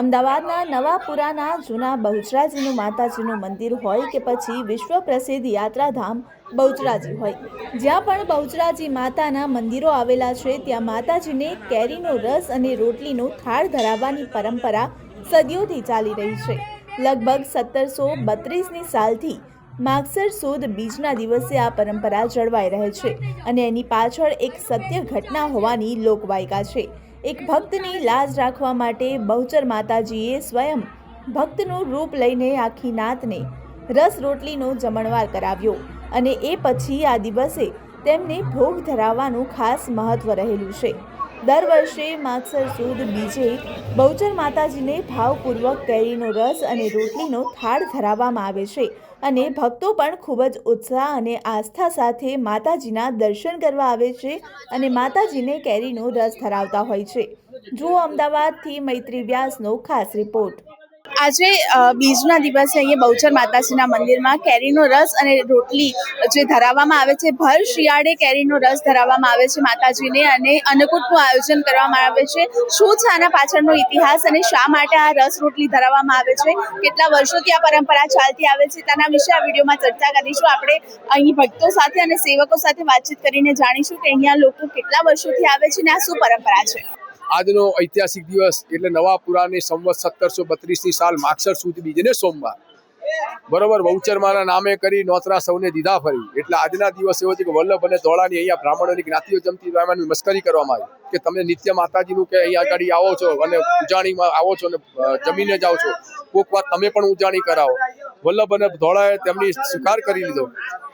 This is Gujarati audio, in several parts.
અમદાવાદના નવાપુરાના જૂના બહુચરાજીનું માતાજીનું મંદિર હોય કે પછી વિશ્વ પ્રસિદ્ધ યાત્રાધામ બહુચરાજી હોય. જ્યાં પણ બહુચરાજી માતાના મંદિરો આવેલા છે, ત્યાં માતાજીને કેરીનો રસ અને રોટલીનો થાળ ધરાવવાની પરંપરા સદીઓથી ચાલી રહી છે. લગભગ સત્તરસો બત્રીસની સાલથી માગસર સુદ બીજના દિવસે આ પરંપરા જળવાઈ રહે છે અને એની પાછળ એક સત્ય ઘટના હોવાની લોકવાયકા છે. એક ભક્તની લાજ રાખવા માટે બહુચર માતાજીએ સ્વયં ભક્તનું રૂપ લઈને આખી નાતને રસ રોટલીનો જમણવાર કરાવ્યો અને એ પછી આ દિવસે તેમને ભોગ ધરાવવાનું ખાસ મહત્વ રહેલું છે. દર વર્ષે માગસર સુદ, બીજે બહુચર માતાજીને ભાવપૂર્વક કેરીનો રસ અને રોટલીનો થાળ ધરાવવામાં આવે છે અને ભક્તો પણ ખૂબ જ ઉત્સાહ અને આસ્થા સાથે માતાજીના દર્શન કરવા આવે છે અને માતાજીને કેરીનો રસ ધરાવતા હોય છે. જુઓ અમદાવાદથી મૈત્રી વ્યાસનો ખાસ રિપોર્ટ. આજે બીજના દિવસે અહીંયા બહુચર માતાજીના મંદિરમાં કેરીનો રસ અને રોટલી જે ધરાવવામાં આવે છે, ભર શિયાળે કેરીનો રસ ધરાવવામાં આવે છે માતાજીને અને અન્નકૂટનું આયોજન કરવામાં આવે છે. શું છે આના પાછળનો ઇતિહાસ અને શા માટે આ રસ રોટલી ધરાવવામાં આવે છે? કેટલા વર્ષોથી આ પરંપરા ચાલતી આવે છે? તેના વિશે આ વિડીયોમાં ચર્ચા કરીશું. આપણે અહીં ભક્તો સાથે અને સેવકો સાથે વાતચીત કરીને જાણીશું કે અહીંયા લોકો કેટલા વર્ષોથી આવે છે અને આ શું પરંપરા છે? આજનો ઐતિહાસિક દિવસ એટલે નવા પુરાની સંવત સત્તરસો બત્રીસની સાલ માક્ષર સુદ બીજને સોમવાર. બરોબર બહુચરમાના નામે કરી નોતરા સૌને દીધા ફરી. એટલે આજના દિવસ એવો છે કે વલ્લભ અને ધોળાની અહીંયા બ્રાહ્મણોની જ્ઞાતિઓ જમતી એમાંની મસ્કરી કરવામાં આવી. કે તમે નિત્ય માતાજીનું કે અહીંયા આગળ આવો છો અને ઉજાણીમાં આવો છો અને જમીને જાઓ છો. કોઈક વાર તમે પણ ઉજાણી કરાવો. વલ્લભ અને ધોળાએ તેમની સ્વીકાર કરી લીધો.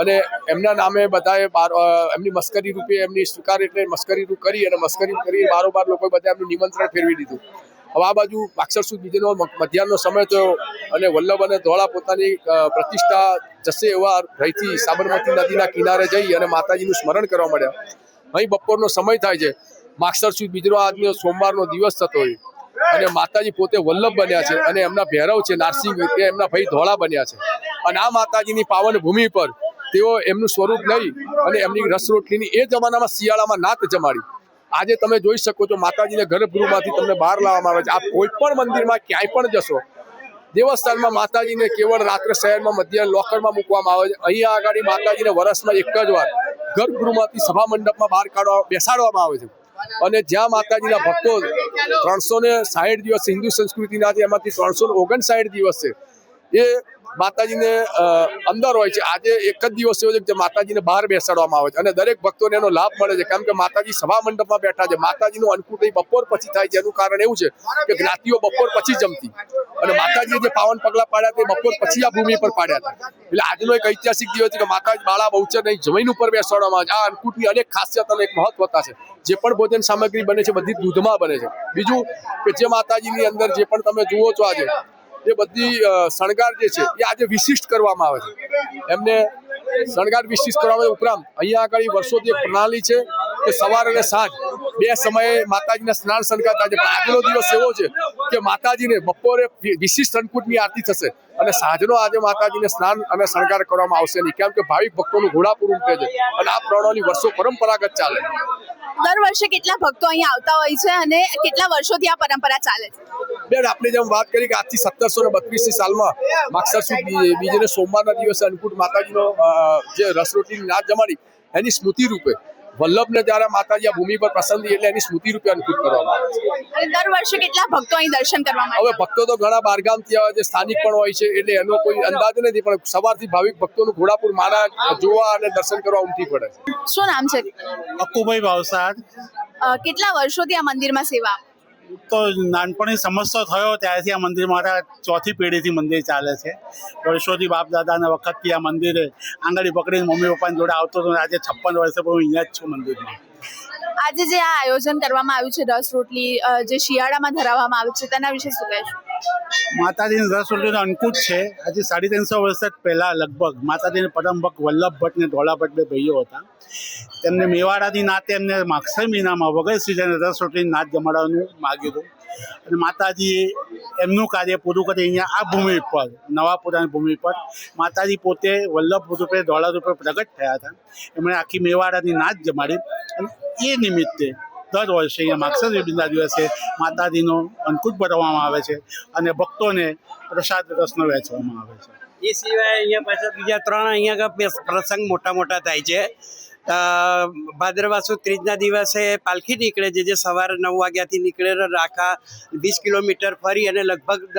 અને એમના નામે બધાએ બાર એમની મસ્કરી રૂપે એમની સ્વીકાર એટલે મસ્કરી રૂપ કરી અને મસ્કરી કરી બારોબાર લોકો બધા એમનું નિમંત્રણ ફેરવી દીધું. હવે આ બાજુ પાક્ષર સુદ બીજનો મધ્યાહનનો સમય થયો અને વલ્લભ અને ધોળા પોતાની પ્રતિષ્ઠા જશે એવા રહીથી સાબરમતી નદીના કિનારે જઈ અને માતાજીનું સ્મરણ કરવા મળ્યા અહીં બપોરનો સમય થાય છે. માક્ષર સુદ બીજનો આજનો સોમવારનો દિવસ થતો હોય. અને માતાજી પોતે વલ્લભ બન્યા છે અને એમના ભૈરવ છે, નારસિંહ તે એમના ભાઈ ધોળા બન્યા છે. અને આ માતાજીની પાવન ભૂમિ પર તેઓ એમનું સ્વરૂપ લઈ અને એમની રસ રોટલીની એ જમાનામાં શિયાળામાં નાત જમાડી. આજે તમે જોઈ શકો છો માતાજીને ગર્ભગૃહમાંથી તમને બહાર લાવવામાં આવે છે. આપ કોઈ પણ મંદિરમાં ક્યાંય પણ જશો, દેવસ્થાનમાં માતાજીને કેવળ રાત્રે શહેરમાં, મધ્ય લોકરમાં મૂકવામાં આવે છે. અહીંયા આગળ માતાજીને વર્ષમાં એક જ વાર ગર્ભગૃહમાંથી સભા મંડપમાં બહાર કાઢવા, બેસાડવામાં આવે છે. અને જ્યાં માતાજીના ભક્તો ત્રણસો ને સાહીઠ દિવસ હિન્દુ સંસ્કૃતિના છે, એમાંથી ત્રણસો ઓગણસાઠ દિવસ છે, એ માતાજીને અંદર હોય છે. આજે એક જ દિવસ એવો છે કે માતાજીને બહાર બેસાડવામાં આવે છે. અને દરેક ભક્તોને એનો લાભ મળે છે. કેમ કે માતાજી સભા મંડપમાં બેઠા છે. માતાજીનું અન્નકૂટ બપોર પછી થાય છે. એનું કારણ એવું છે કે જ્ઞાતિઓ બપોર પછી જમતી. અને માતાજીએ જે પાવન પગલા પાડ્યા તે બપોર પછી આ ભૂમિ પર પાડ્યા હતા. એટલે આજનો એક ઐતિહાસિક દિવસ છે કે માતાજી બાળા બહુચર નહીં, જમીન ઉપર બેસાડવામાં આવે છે. આ અન્નકૂટની અનેક ખાસિયત અને એક મહત્વતા છે. જે પણ ભોજન સામગ્રી બને છે, બધી દૂધમાં બને છે. બીજું કે જે માતાજીની અંદર જે પણ તમે જુઓ છો આજે એ બધી શણગાર જે છે, એ આજે વિશિષ્ટ કરવામાં આવે છે. એમને શણગાર વિશિષ્ટ કરવામાં ઉપરાંત, અહીંયા આગળ વર્ષોથી એક પ્રણાલી છે કે સવાર અને સાંજ બે સમયે માતાજીના સ્નાન શણગાર થાય છે. આજનો દિવસ એવો છે કે માતાજીને બપોરે વિશિષ્ટ અન્નકૂટની આરતી થશે અને સાંજનો આજે માતાજીને સ્નાન અને શણગાર કરવામાં આવશે નહીં. કેમ કે ભાવિક ભક્તોનું ઘોડાપુર ઉમટે છે અને આ પ્રણોની વર્ષો પરંપરાગત ચાલે દર વર્ષે કેટલા ભક્તો અહીંયા આવતા હોય છે અને કેટલા વર્ષોથી આ પરંપરા ચાલે છે? બેન આપણે જેમ વાત કરી કે આજથી સત્તરસો ને બત્રીસની સાલમાં માક્ષર સુદ બીજને સોમવારના દિવસે અન્નકૂટ માતાજીનો જે રસ નાદ જમાડી એની સ્મૃતિ રૂપે વલ્લભને જ્યારે માતાજી આ ભૂમિ પર પસંદ એટલે એની સ્મૃતિ રૂપે અન્નકૂટ કરવામાં આવે છે. દર વર્ષે કેટલા ભક્તો અહીં દર્શન કરવા હવે ભક્તો તો ઘણા બારગામથી આવે છે સ્થાનિક પણ હોય છે એટલે એનો કોઈ અંદાજ નથી પણ સવારથી ભાવિક ભક્તોનું ઘોડાપુર મારા જોવા અને દર્શન કરવા ઉમટી પડે છે. શું નામ છે? અક્કુભાઈ ભાવસાર. કેટલા વર્ષોથી આ મંદિરમાં સેવા આપો? તો નાનપણથી સમજતો થયો ત્યારથી આ મંદિર મારા ચોથી પેઢીથી મંદિર ચાલે છે. વર્ષોથી બાપ દાદાના વખતથી આ મંદિરે આંગળી પકડીને મમ્મી પપ્પાની જોડે આવતો હતો આજે છપ્પન વર્ષે પણ હું અહીંયા જ છું મંદિરમાં. આજે જે આ આયોજન કરવામાં આવ્યું છે, રસ રોટલી જે શિયાળામાં ધરાવવામાં આવે છે, તેના વિશે શું કહેશો? માતાજીની રસ અંકુટ છે. આજે સાડી ત્રણસો વર્ષ પહેલાં લગભગ માતાજીના પરમ વલ્લભ ભટ્ટ ને ધોળા ભટ્ટ બે ભાઈઓ હતા. તેમને મેવાડાની નાતે એમને માગસર મહિનામાં વગર સીઝને રસ રોટલીની નાત જમાડવાનું માગ્યું હતું. અને માતાજીએ એમનું કાર્ય પૂરું કરી અહીંયા આ ભૂમિ પર, નવાપુરાની ભૂમિ પર માતાજી પોતે વલ્લભ રૂપે, ધોળા રૂપે પ્રગટ થયા હતા. એમણે આખી મેવાડાની નાચ જમાડી અને એ નિમિત્તે દર વર્ષે અહીંયા માગસર બીજના દિવસે માતાજીનો અન્નકૂટ ભરવામાં આવે છે અને ભક્તોને પ્રસાદ રસનો વહેંચવામાં આવે છે. એ સિવાય અહીંયા પાછા બીજા ત્રણ અહીંયા પ્રસંગ મોટા મોટા થાય છે. ભાદરવા સુદ ત્રીજના દિવસે પાલખી નીકળે છે જે સવારે નવ વાગ્યાથી નીકળે રાખા વીસ કિલોમીટર ફરી અને લગભગ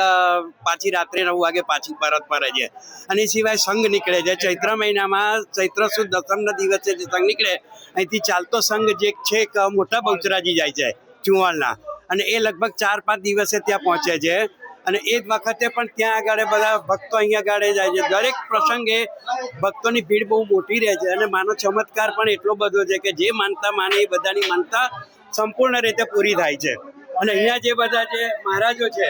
પાછી રાત્રે નવ વાગે પાછી પરત ફરે છે અને સિવાય સંઘ નીકળે છે. ચૈત્ર મહિનામાં ચૈત્ર સુદ દસમના દિવસે જે સંઘ નીકળે, અહીંથી ચાલતો સંઘ જે છે મોટા બહુચરાજી જાય છે, ચુવાણના. અને એ લગભગ ચાર પાંચ દિવસે ત્યાં પહોંચે છે. અને એ જ વખતે પણ ત્યાં આગળ બધા ભક્તો અહીંયા આગળ જાય છે. દરેક પ્રસંગે ભક્તોની ભીડ બહુ મોટી રહે છે અને માનો ચમત્કાર પણ એટલો બધો છે કે જે માનતા માને એ બધાની માનતા સંપૂર્ણ રીતે પૂરી થાય છે. અને અહીંયા જે બધા જે મહારાજો છે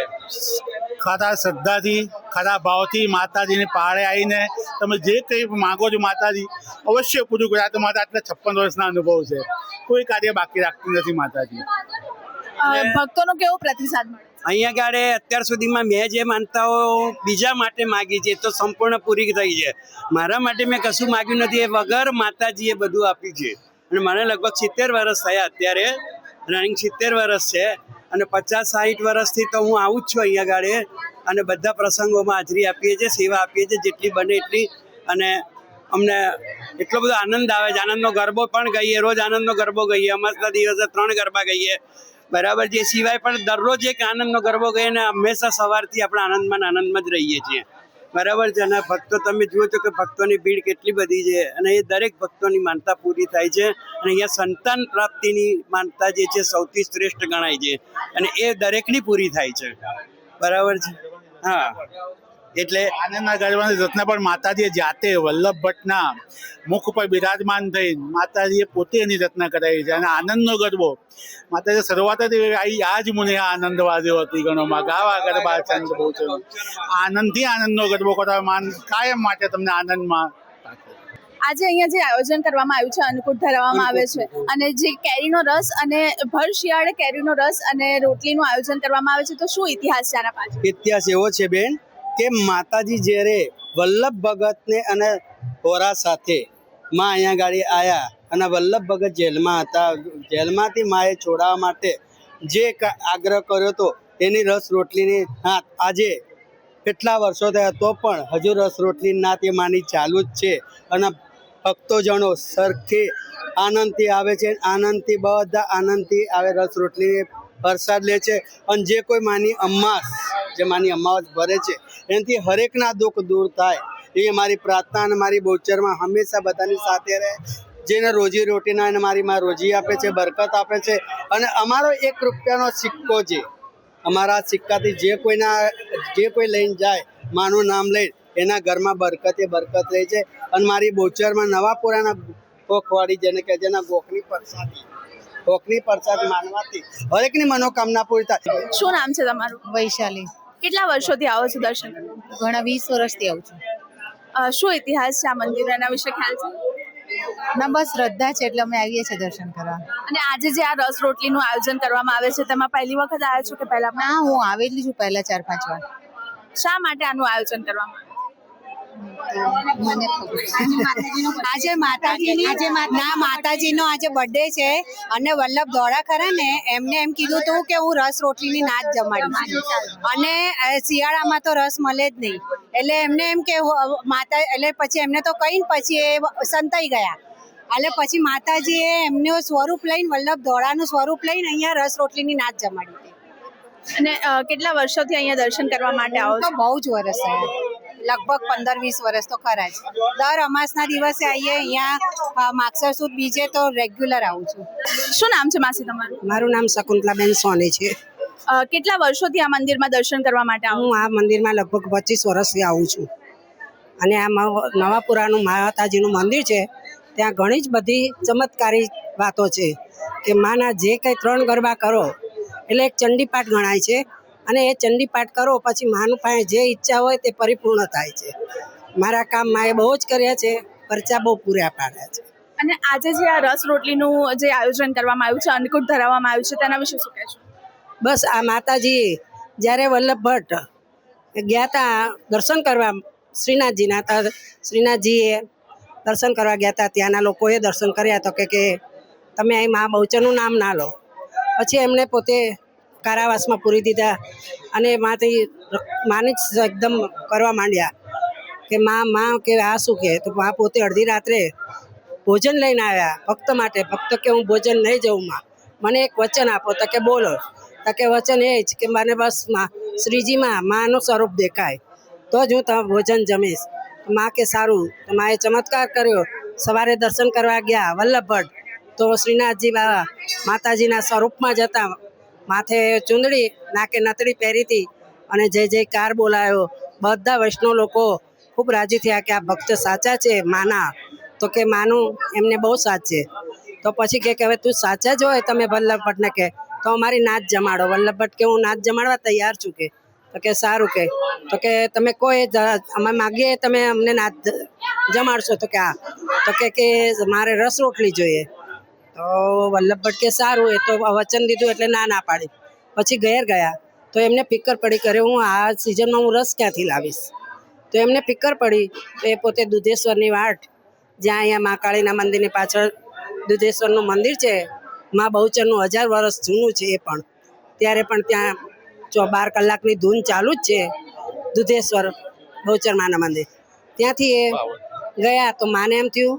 ખાતા શ્રદ્ધાથી ખાતા ભાવથી માતાજીને પહાડે આવીને તમે જે કંઈ માગો છો માતાજી અવશ્ય પૂરું કરે. આ તો માતા આટલા છપ્પન વર્ષના અનુભવ છે. કોઈ કાર્ય બાકી રાખતું નથી માતાજી. ભક્તોનો કેવો પ્રતિસાદ મળે? અહીંયા ગાડે અત્યાર સુધીમાં મેં જે માનતાઓ બીજા માટે માગી છે તો સંપૂર્ણ પૂરી થઈ છે. મારા માટે મેં કશું માગ્યું નથી, એ વગર માતાજીએ બધું આપ્યું છે. અને મને લગભગ સિત્તેર વર્ષ થયા અત્યારે રનિંગ સિત્તેર વર્ષ છે. અને પચાસ સાઠ વર્ષથી તો હું આવું જ છું અહીંયા ગાડે. અને બધા પ્રસંગોમાં હાજરી આપીએ છીએ, સેવા આપીએ છીએ, જેટલી બને એટલી. અને અમને એટલો બધો આનંદ આવે છે. આનંદનો ગરબો પણ ગઈએ, રોજ આનંદનો ગરબો ગઈએ. અમાસના દિવસે ત્રણ ગરબા ગઈએ. બરાબર જે સિવાય પણ દરરોજ એક આનંદનો ગરબો ગઈએ અને હંમેશા સવારથી આપણે આનંદમાં આનંદમાં જ રહીએ છીએ. બરાબર છે. અને ભક્તો તમે જુઓ છો કે ભક્તોની ભીડ કેટલી બધી છે અને એ દરેક ભક્તોની માનતા પૂરી થાય છે અને અહીંયા સંતાન પ્રાપ્તિની માનતા જે છે સૌથી શ્રેષ્ઠ ગણાય છે અને એ દરેકની પૂરી થાય છે. બરાબર છે. હા. એટલે આનંદના ગરબાની રચના પણ માતાજીએ જાતે વલ્લભ ભટ્ટના મુખ ઉપર બિરાજમાન થઈ માતાજીએ પોતે એની રચના કરાવી છે. અને આનંદનો ગરબો. માતાજી શરૂઆત જ આ જ મને મુને આનંદ વાદ્યો હતી ગણોમાં. ગાવા ગરબા ચંદ બહુ છે. આનંદથી આનંદનો ગરબો કરવા માન કાયમ માટે તમને આનંદમાં આજે અહીંયા જે આયોજન કરવામાં આવ્યું છે અન્નકૂટ ધરાવવામાં આવે છે. અને જે કેરીનો રસ અને ભર શિયાળે કેરીનો રસ અને રોટલીનું આયોજન કરવામાં આવે છે તો શું ઇતિહાસ છે આના પાછળ? ઇતિહાસ એવો છે બેન કે માતાજી જ્યારે વલ્લભ ભગતને અને હોરા સાથે માં અહીંયા ગાડી આવ્યા અને વલ્લભ ભગત જેલમાં હતા, જેલમાંથી માએ છોડાવવા માટે જે આગ્રહ કર્યો હતો એની રસ રોટલીની નાત આજે કેટલા વર્ષો થયા તો પણ હજુ રસ રોટલી નાત એ માની ચાલુ જ છે અને ભક્તોજનો સરખી આનંદથી આવે છે, આનંદથી બધા આનંદથી આવે, રસ રોટલી પ્રસાદ લે છે અને જે કોઈ માની અમાસ જે માની અમાસ ભરે છે. એનાથી હરેકના દુઃખ દૂર થાય. એ મારી પ્રાર્થના અને મારી બોચરમાં હંમેશા બધાની સાથે રહે. જેને રોજી રોટીના એને મારી માં રોજી આપે છે, બરકત આપે છે. અને અમારો એક રૂપિયાનો સિક્કો છે. અમારા સિક્કાથી જે કોઈના, જે કોઈ લઈને જાય, માનું નામ લઈ એના ઘરમાં બરકતે બરકત રહે છે. અને મારી બોચરમાં નવા પુરાના ગોખવાડી જેને કહે છે, એના ગોખની પરસાદી. ગોખની પરસાદ માનવાથી. હરેકની મનોકામના પૂરી થાય. શું નામ છે તમારું? વૈશાલી. કેટલા વર્ષોથી આવો છો દર્શન? ઘણા વીસ વર્ષથી આવું છું. શું ઇતિહાસ છે આ મંદિર એના વિશે ખ્યાલ છે? ના બસ શ્રદ્ધા છે એટલે અમે આવીએ છીએ દર્શન કરવા. અને આજે જે આ રસ રોટલીનું આયોજન કરવામાં આવે છે તેમાં પહેલી વખત આવ્યા છો કે પહેલા? ના હું આવેલી છું પહેલા ચાર પાંચ વાર. શા માટે આનું આયોજન કરવામાં? આજે માતાજીની ના માતાજીનો આજે બર્થડે છે. અને વલ્લભ ધોળા ખરા ને એમને એમ કીધું હતું કે હું રસ રોટલીની નાચ જમાડી અને શિયાળામાં તો રસ મળે જ નહીં. એટલે એમને એમ કે માતા એટલે પછી એમને તો કહીને પછી એ સંતાઈ ગયા. એટલે પછી માતાજીએ એમનું સ્વરૂપ લઈને વલ્લભ દોડાનું સ્વરૂપ લઈને અહીંયા રસ રોટલીની નાચ જમાડી હતી. અને કેટલા વર્ષોથી અહીંયા દર્શન કરવા માટે આવો બહુ જ વર્ષ થયા. લગભગ પંદર વીસ વર્ષ તો ખરા જ. દર અમાસના દિવસે આવીએ અહીંયા માગસર સુદ બીજે તો રેગ્યુલર આવું છું. શું નામ છે માસી તમારું? મારું નામ શકુંતલાબેન સોની છે. કેટલા વર્ષોથી આ મંદિરમાં દર્શન કરવા માટે હું આ મંદિરમાં લગભગ પચીસ વર્ષથી આવું છું. અને આ મ- નવાપુરાનું માતાજીનું મંદિર છે ત્યાં ઘણી જ બધી ચમત્કારી વાતો છે કે માના જે કંઈ ત્રણ ગરબા કરો એટલે એક ચંડીપાઠ ગણાય છે અને એ ચંડીપાઠ કરો પછી માનું પાસે જે ઈચ્છા હોય તે પરિપૂર્ણ થાય છે. મારા કામ માએ બહુ જ કર્યા છે પરચા બહુ પૂરા પાડ્યા છે. અને આજે જે આ રસ રોટલીનું જે આયોજન કરવામાં આવ્યું છે અન્નકૂટ ધરાવવામાં આવ્યું છે તેના વિશે શું કહેશો? બસ આ માતાજી જ્યારે વલ્લભ ભટ્ટ ગયા હતા દર્શન કરવા શ્રીનાથજીના હતા શ્રીનાથજીએ દર્શન કરવા ગયા હતા ત્યાંના લોકોએ દર્શન કર્યા તો કે કે તમે અહીં મા બહુચરનું નામ ના લો. પછી એમણે પોતે કારાવાસમાં પૂરી દીધા અને માથી માની જ એકદમ કરવા માંડ્યા કે માં માં કે આ શું કે? તો મા પોતે અડધી રાત્રે ભોજન લઈને આવ્યા ભક્ત માટે. ભક્ત કે હું ભોજન નહીં જઉં માં. મને એક વચન આપો, તો કે બોલો. તો કે વચન એ જ કે મને બસમાં, શ્રીજીમાં માનું સ્વરૂપ દેખાય. તો જ હું તમે ભોજન જમીશ. માં કે સારું. તો માએ ચમત્કાર કર્યો. સવારે દર્શન કરવા ગયા વલ્લભ ભટ્ટ તો શ્રીનાથજી બાબા માતાજીના સ્વરૂપમાં જતા માથે ચૂંદડી, નાકે નતડી પહેરી હતી અને જય જયકાર બોલાયો. બધા વૈષ્ણવ લોકો ખૂબ રાજી થયા કે આ ભક્ત સાચા છે, માના. તો કે માનું, એમને બહુ સાચ તો પછી કે હવે તું સાચા જ હોય, તમે વલ્લભ ભટ્ટને કે. તો અમારી નાચ જમાડો. વલ્લભ ભટ્ટ કે હું નાચ જમાડવા તૈયાર છું કે. તો કે સારું કે. તો કે તમે કોઈ અમે માગીએ, તમે અમને નાચ જમાડશો. તો કે આ તો કે મારે રસ રોટલી જોઈએ. તો વલ્લભ ભટ્ટ કે સારું એ તો વચન દીધું એટલે ના ના પાડી. પછી ઘેર ગયા. તો એમને ફિકર પડી કરે હું આ સિઝનમાં હું રસ ક્યાંથી લાવીશ? તો એમને ફિકર પડી તો એ પોતે દુધેશ્વરની વાટ જ્યાં અહીંયા મા કાળીના મંદિરની પાછળ દુધેશ્વરનું મંદિર છે મા બહુચરનું હજાર વર્ષ જૂનું છે એ પણ. ત્યારે પણ ત્યાં ચો બાર કલાકની ધૂન ચાલુ જ છે દુધેશ્વર બહુચર માના મંદિર. ત્યાંથી એ ગયા તો માને એમ થયું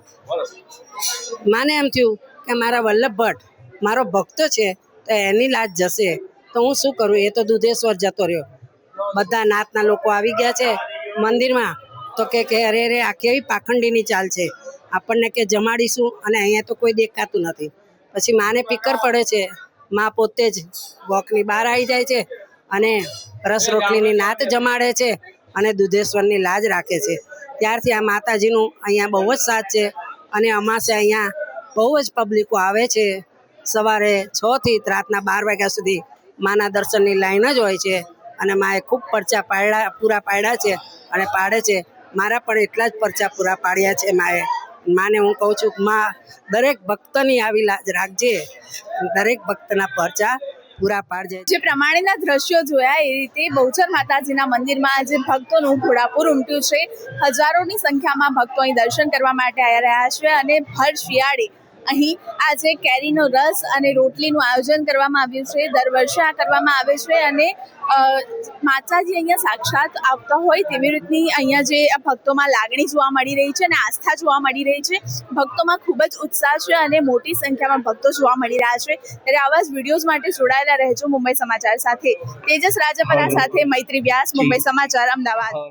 માને એમ થયું કે મારા વલ્લભ ભટ્ટ મારો ભક્ત છે, તો એની લાજ જશે. તો હું શું કરું? એ તો દુધેશ્વર જતો રહ્યો. બધા નાતના લોકો આવી ગયા છે મંદિરમાં. તો કે કે અરે અરે, આ કેવી પાખંડીની ચાલ છે? આપણને કે જમાડીશું અને અહીંયા તો કોઈ દેખાતું નથી. પછી માને પીકર પડે છે. માં પોતે જ વોકની બહાર આવી જાય છે અને રસ રોટલીની નાત જમાડે છે અને દુધેશ્વરની લાજ રાખે છે. ત્યારથી આ માતાજીનું અહીંયા બહુ જ સાથ છે અને અમાસે અહીંયા બહુ જ પબ્લિકો આવે છે. સવારે છ થી રાતના બાર વાગ્યા સુધી માના દર્શનની લાઈન જ હોય છે અને માએ ખૂબ પરચા પાડ્યા, પૂરા પાડ્યા છે અને પાડે છે. મારા પણ એટલા જ પરચા પૂરા પાડ્યા છે માએ. માને હું કહું છું, માં, દરેક ભક્તની આવી લાજ રાખજે. દરેક ભક્તના પરચા પૂરા પાડજે. જે પ્રમાણેના દ્રશ્યો જોયા એ રીતે બહુચર માતાજીના મંદિરમાં આજે ભક્તોનું ઘોડાપુર ઉમટ્યું છે. હજારોની સંખ્યામાં ભક્તો અહીં દર્શન કરવા માટે આવી રહ્યા છે અને ભર શિયાળે અહીં આજે કેરીનો રસ અને રોટલીનું આયોજન કરવામાં આવ્યું છે. દર વર્ષે આ કરવામાં આવે છે અને માતાજી અહીંયા સાક્ષાત આવતા હોય તેવી રીતની અહીંયા જે ભક્તોમાં લાગણી જોવા મળી રહી છે અને આસ્થા જોવા મળી રહી છે. ભક્તોમાં ખૂબ જ ઉત્સાહ છે અને મોટી સંખ્યામાં ભક્તો જોવા મળી રહ્યા છે. ત્યારે આવા જ વિડીયોઝ માટે જોડાયેલા રહેજો મુંબઈ સમાચાર સાથે. તેજસ રાજપરા સાથે મૈત્રી વ્યાસ મુંબઈ સમાચાર અમદાવાદ.